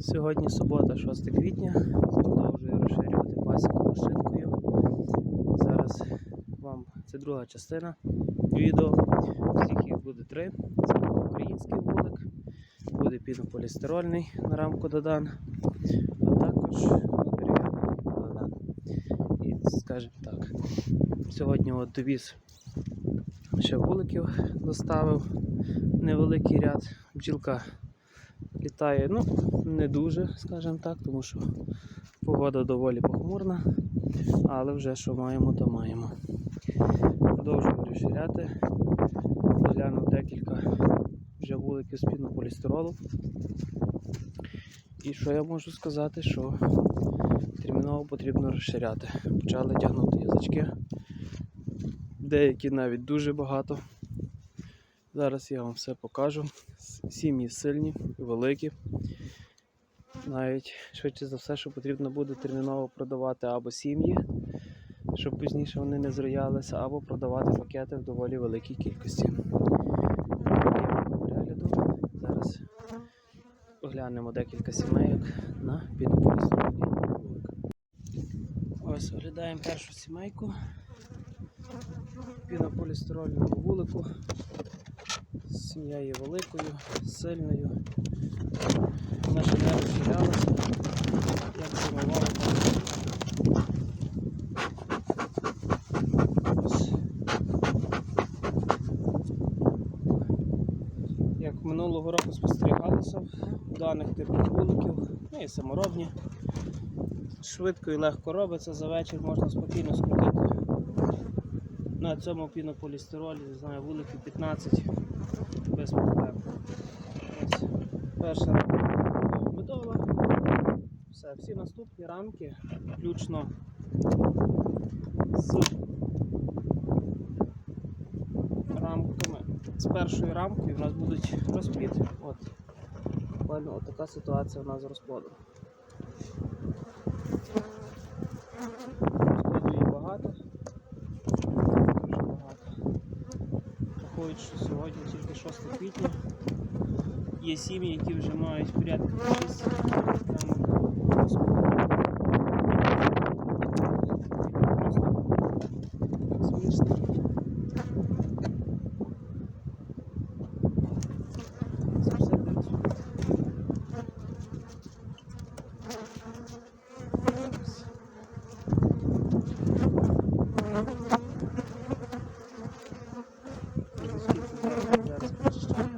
Сьогодні субота, 6 квітня. Продовжую розширювати пасіку машинкою. Зараз вам це друга частина відео. Всіх їх буде три. Це український вулик, буде пінополістирольний на рамку додан, а також дерев'яний додан. І скажімо так. Сьогодні от довіз ще вуликів доставив невеликий ряд. Бджілка літає, ну, не дуже, скажімо так, тому що погода доволі похмурна, але вже що маємо, то маємо. Продовжую розширяти. Доглянув декілька вже вуликів з пінополістиролу. І що я можу сказати, що терміново потрібно розширяти. Почали тягнути язички. Деякі навіть дуже багато. Зараз я вам все покажу. Сім'ї сильні, великі. Навіть швидше за все, що потрібно буде терміново продавати або сім'ї, щоб пізніше вони не зроялися, або продавати пакети в доволі великій кількості. Перегляду. Зараз оглянемо декілька сімейок на вулик. Ось оглядаємо першу сімейку пінополістирольному вулику. Сім'я є великою, сильною. Наша не розширялася. Як зимувала. Як минулого року спостерігалося даних типах вуликів, ну і саморобні. Швидко і легко робиться, за вечір можна спокійно скрутити. На цьому пінополістиролі, не знаю, вуликів 15 без проблем. Ось перша рамка медова. Все, всі наступні рамки, включно з рамками. З першою рамкою у нас будуть розплід. От. Буквально от така ситуація у нас з розплодом. Розплоду є багато. Дуже багато. Враховуючи, що сьогодні тільки 6 квітня. Є сім'ї, які вже мають порядку 6 Смішно. Це все дивіться. Зараз прочищаю.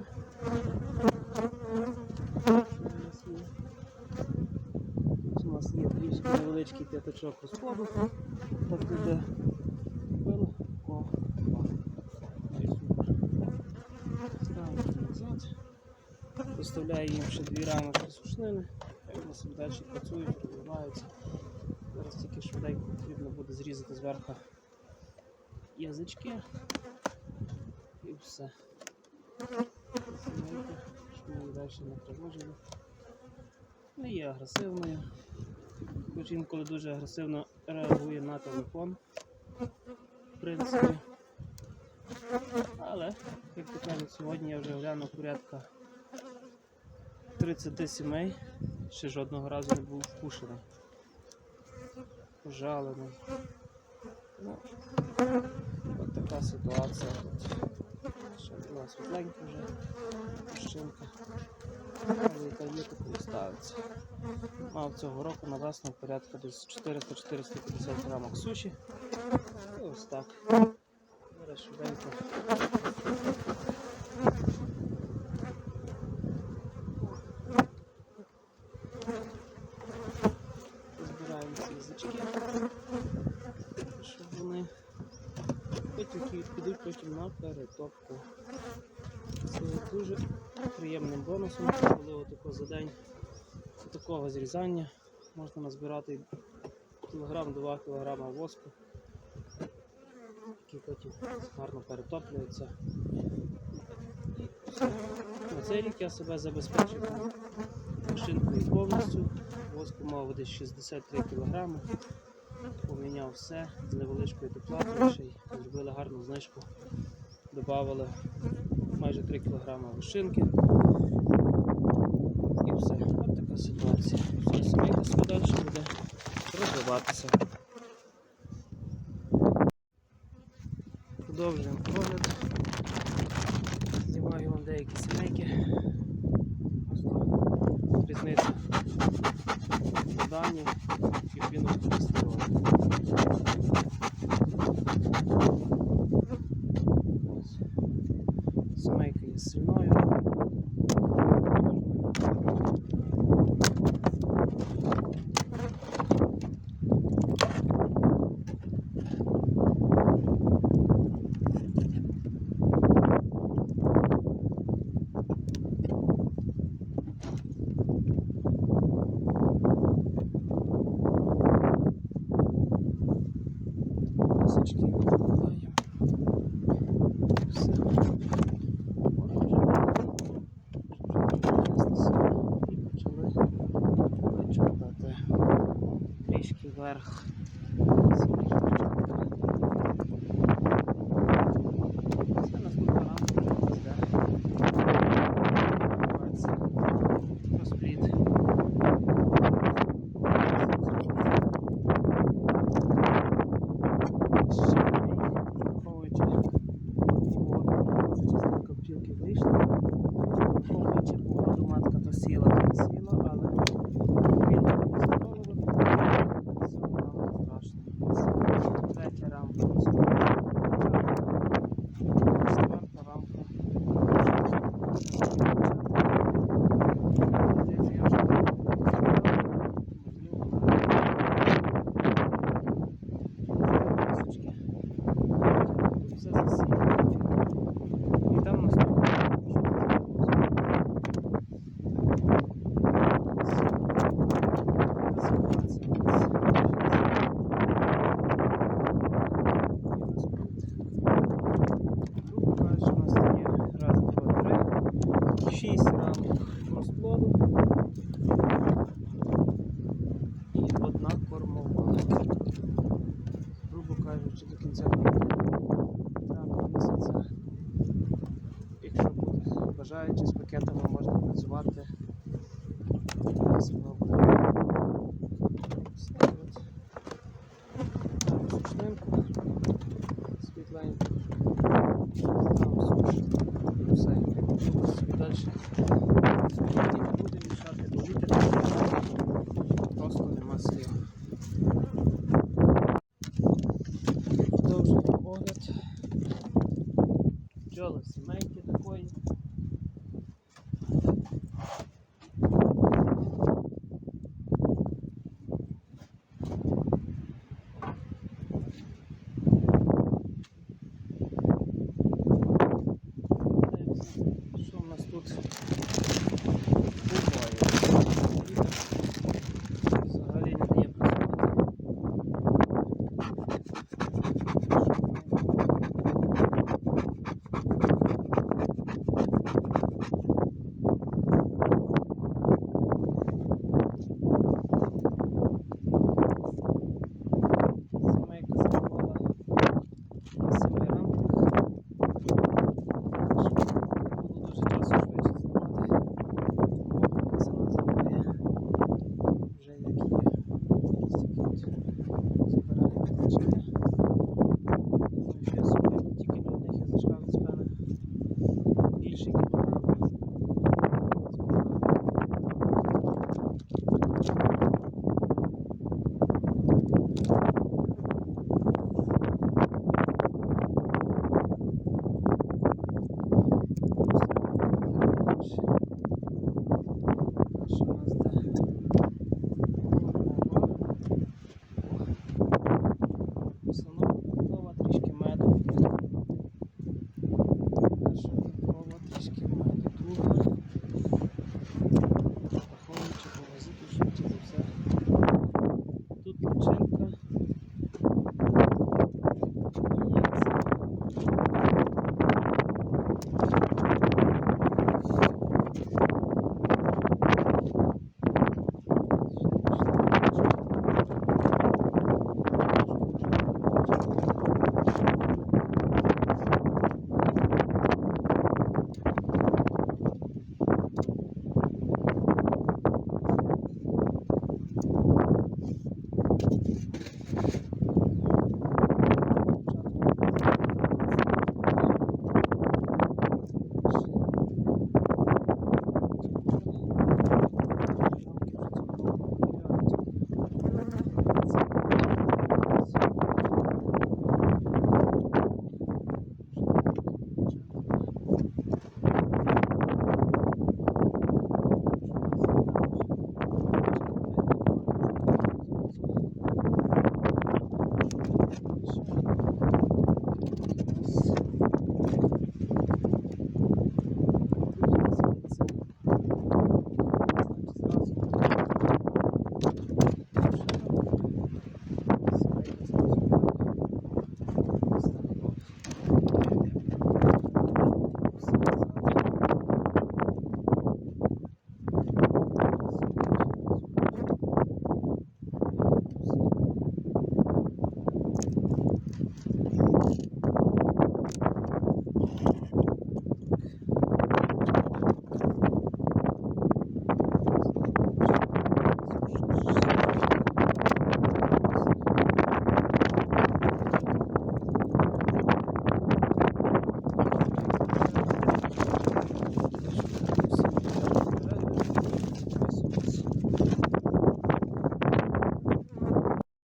Тут у нас є трішки невеличкий п'ятачок розкладу. Так іде пил. О, два. Ставимо назад. Поставляю їм ще дві рамочки сушнини. Хай вони собі далі працюють, розвиваються. Зараз тільки швиденько потрібно буде зрізати зверху язички. І все. Далі не тривожили. Не є агресивною. Хоч інколи дуже агресивно реагує на телефон. В принципі. Але, як то кажуть, сьогодні я вже глянув порядка 30 сімей. Ще жодного разу не був вкушений. Пожалений. Ну, от така ситуація. Ще була світленька вже такою ставиться. Мав цього року на весну порядку десь 400-450 грамок суші. І ось так. Зараз швиденько. Збираємо ці язички, щоб вони потім підуть потім на перетопку. Це дуже приємним бонусом, коли отако за день такого зрізання можна назбирати кілограм-два кілограма воску, який потім гарно перетоплюється. На цей рік я себе забезпечив машинкою повністю. Воску мав десь 63 кг. Поміняв все з невеличкою доплатою, ще й зробили гарну знижку. Добавили майже 3 кг вишинки. І все. От така ситуація. Все, сімейка собі далі буде розвиватися. Продовжуємо огляд. Знімаю вам деякі сімейки. Різниця дані щоб він. Ось. Сімейка є сильною. çıkıyor. Все засіяно. І там наступне. Кажучи, у нас є раз, два, три, шість рамок розплоду Там сушнинку світленьку. Там суш. Все. І далі. Не буде мішати, бо вітер просто нема слів.